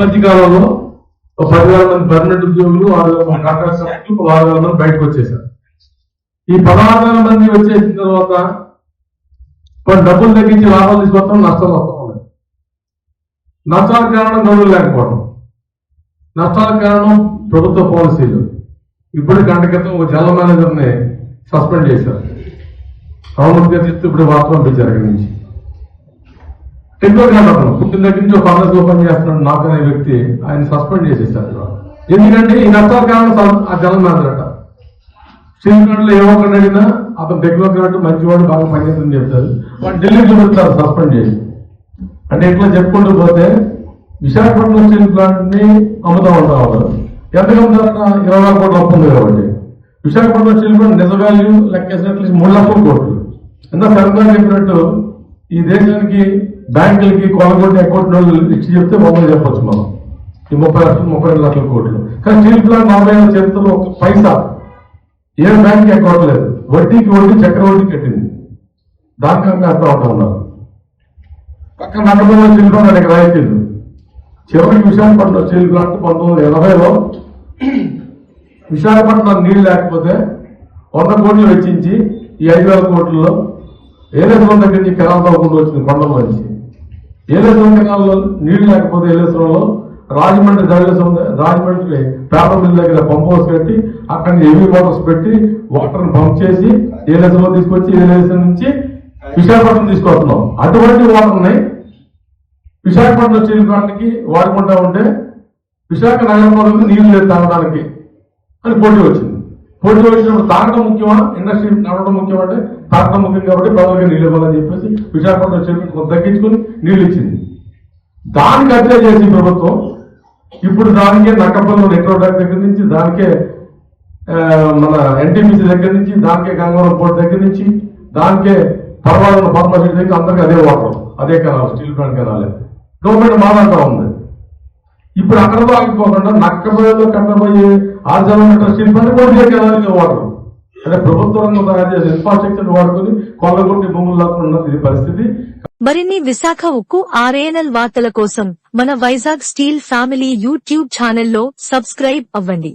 మధ్య కాలంలో ఒక పదివేల మంది పర్మనెంట్ ఉద్యోగులు ఆరు వేల మంది కాంట్రాక్ట్ సభ్యులు పదహారు వేల మంది బయటకు వచ్చేసారు ఈ పదహారు వేల మంది వచ్చేసిన తర్వాత కొన్ని డబ్బులు తగ్గించి లాభాలు తీసుకొస్తాం నష్టాలు వస్తాం ఉన్నాయి నష్టాలకు కారణం గడువులు లేకపోవడం నష్టాలకు కారణం ప్రభుత్వ పాలసీలు. ఇప్పుడు గంట క్రితం ఒక జనరల్ మేనేజర్ని సస్పెండ్ చేశారు. అవును చెప్తే ఇప్పుడు వార్త పంపించారు అక్కడి నుంచి టెక్నోక్రాట్ అతను పుట్టిన దగ్గర నుంచి ఒక కాంగ్రెస్ ఓపెన్ చేస్తున్నాడు నాకు అనే వ్యక్తి ఆయన సస్పెండ్ చేసేసారు ఎందుకంటే ఈ నష్టాల కారణం ఆ జనం మేనేజర్ అట శ్రీకాంత్లో ఏ ఒక్కరిని అడిగినా అతను టెక్నోక్రాట్ మంచివాడు బాగా పనిచేస్తుందని చెప్తారు. వాడు ఢిల్లీ చూపిస్తారు సస్పెండ్ చేసి. అంటే ఇట్లా చెప్పుకుంటూ పోతే విశాఖపట్నం స్టీల్ ప్లాంట్ని అమ్ముతా ఉంటాం వాళ్ళు. ఎంతకు అమ్ముతారట ఇరవై నాలుగు కోట్ల అప్పుంది కాబట్టి విశాఖపట్నం స్టీల్ ప్లాంట్ నిజ వాల్యూ లెక్కేసినట్లు మూడు లక్షల కోట్లు. ఎంత సరదా చెప్పినట్టు ఈ దేశానికి బ్యాంకులకి కొలగొట్టి అకౌంట్ ఇచ్చి చెప్తే మొబైల్ చెప్పొచ్చు మనం. ఈ ముప్పై లక్షలు ముప్పై రెండు లక్షల కోట్లు. కానీ స్టీల్ ప్లాంట్ నలభై ఐదు చరిత్రలో ఒక పైసా. ఏ బ్యాంక్ అకౌంట్ లేదు వడ్డీకి వడ్డీ చక్రవడ్డీ కట్టింది. దానికంగా అర్థం అవుతా ఉన్నారు. పక్కన నగరంలో స్టీల్ ప్లాంట్ అనేక రాయితీలు. చివరికి విశాఖపట్నం స్టీల్ ప్లాంట్ పంతొమ్మిది వందల ఎనభైలో. విశాఖపట్నం నీళ్ళు లేకపోతే వంద కోట్లు వెచ్చించి ఈ ఐదు వేల కోట్లలో ఏలేశ్వరం దగ్గర నుంచి కెనాల్ వచ్చింది కొండల నుంచి? ఏలేశ్వరం కెనాల్లో నీళ్ళు లేకపోతే ఏలేశ్వరంలో రాజమండ్రి ధవళేశ్వరం రాజమండ్రి పేపర్ మిల్ దగ్గర పంప్ హౌస్ కట్టి అక్కడ హెవీ వాటర్స్ పెట్టి వాటర్ పంప్ చేసి ఏలేశ్వరం తీసుకొచ్చి ఏలేశ్వరం నుంచి విశాఖపట్నం తీసుకొస్తున్నాం. అటువంటి వాటర్ని విశాఖపట్నం స్టీల్ వాడుకుంటా ఉంటే విశాఖ నగరంలో నీళ్ళు లేదు తాగడానికి అని పోటీ వచ్చింది. పోటీ వచ్చినప్పుడు తాగడం ముఖ్యమా? ఇండస్ట్రీ నడవడం ముఖ్యం అంటే తాగడం ముఖ్యం కాబట్టి ప్రజలకు నీళ్ళు ఇవ్వాలని చెప్పేసి విశాఖపట్నం స్టీల్ కొంత తగ్గించుకుని నీళ్ళు ఇచ్చింది. దానికి అప్లై చేసి ప్రభుత్వం. ఇప్పుడు దానికే నక్కపల్లి నెట్వర్క్ దగ్గర నుంచి దానికే మన ఎన్టీపీసీ దగ్గర నుంచి దానికే గంగవరం పోర్ట్ దగ్గర నుంచి దానికే పర్వాలను పద్మశ్రీ దగ్గర అందరికీ అదే వాటర్. అదే కనాలి స్టీల్ ప్లాంట్ కనాలి గవర్నమెంట్ మాదంతా ఉంది. ఇప్పుడు అక్కడ ఆగిపోకుండా నక్కబోయేలో కట్టబోయే ఆరు కిలోమీటర్ స్టీల్ కూడా ఇదే కెనాల్ అంటే ప్రభుత్వ రంగం తయారు చేసే ఇన్ఫ్రాస్ట్రక్చర్ వాడుకుని కొల్లగొట్టి భూములు లాక్కున్న ఇది పరిస్థితి. మరిన్ని విశాఖ ఉక్కు ఆర్ఏఎన్ఎల్ వార్తల కోసం మన వైజాగ్ స్టీల్ ఫ్యామిలీ యూట్యూబ్ ఛానల్లో సబ్స్క్రైబ్ అవ్వండి.